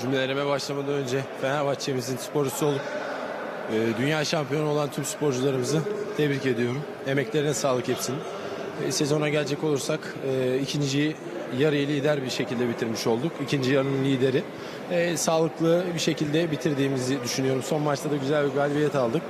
Cümlelerime başlamadan önce Fenerbahçe'mizin sporcusu olup e, dünya şampiyonu olan tüm sporcularımızı tebrik ediyorum. Emeklerine sağlık hepsinin. E, sezona gelecek olursak e, ikinciyi yarıyı lider bir şekilde bitirmiş olduk. İkinci yarının lideri. E, sağlıklı bir şekilde bitirdiğimizi düşünüyorum. Son maçta da güzel bir galibiyet aldık.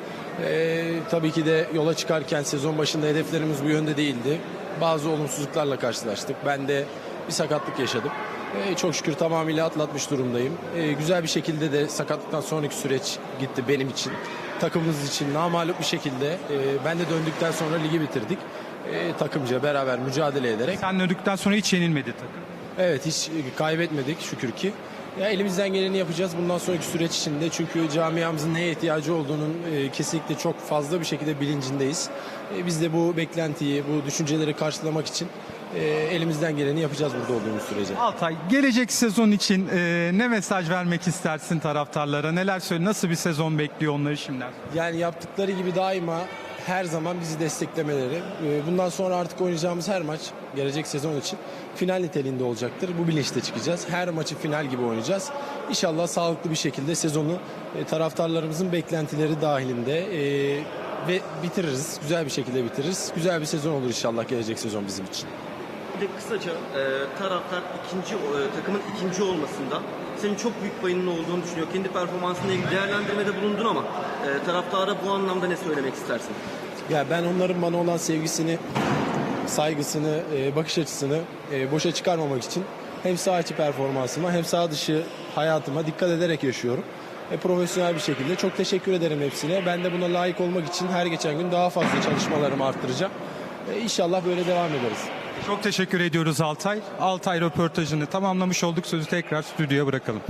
E, tabii ki de yola çıkarken sezon başında hedeflerimiz bu yönde değildi. Bazı olumsuzluklarla karşılaştık. Ben de bir sakatlık yaşadım. Ee, çok şükür tamamıyla atlatmış durumdayım. Ee, güzel bir şekilde de sakatlıktan sonraki süreç gitti benim için. Takımımız için namalup bir şekilde e, ben de döndükten sonra ligi bitirdik. Ee, takımca beraber mücadele ederek. Sen döndükten sonra hiç yenilmedi takım. Evet hiç kaybetmedik şükür ki. Ya elimizden geleni yapacağız bundan sonraki süreç içinde. Çünkü camiamızın neye ihtiyacı olduğunun e, kesinlikle çok fazla bir şekilde bilincindeyiz. E, biz de bu beklentiyi, bu düşünceleri karşılamak için e, elimizden geleni yapacağız burada olduğumuz sürece. Altay gelecek sezon için e, ne mesaj vermek istersin taraftarlara? Neler söyle nasıl bir sezon bekliyor onları şimdiden? Yani yaptıkları gibi daima her zaman bizi desteklemeleri. e, Bundan sonra artık oynayacağımız her maç gelecek sezon için final niteliğinde olacaktır. Bu bilinçle çıkacağız. Her maçı final gibi oynayacağız. İnşallah sağlıklı bir şekilde sezonu e, taraftarlarımızın beklentileri dahilinde e, ve bitiririz. Güzel bir şekilde bitiririz. Güzel bir sezon olur inşallah gelecek sezon bizim için. De kısaca e, taraftar ikinci e, takımın ikinci olmasında senin çok büyük payının olduğunu düşünüyor. Kendi performansına ilgili değerlendirmede bulundun ama e, taraftara bu anlamda ne söylemek istersin? Ya ben onların bana olan sevgisini, saygısını, e, bakış açısını e, boşa çıkarmamak için hem saha içi performansıma hem saha dışı hayatıma dikkat ederek yaşıyorum. E, profesyonel bir şekilde. Çok teşekkür ederim hepsine. Ben de buna layık olmak için her geçen gün daha fazla çalışmalarımı arttıracağım. E, inşallah böyle devam ederiz. Çok teşekkür ediyoruz Altay. Altay röportajını tamamlamış olduk. Sözü tekrar stüdyoya bırakalım.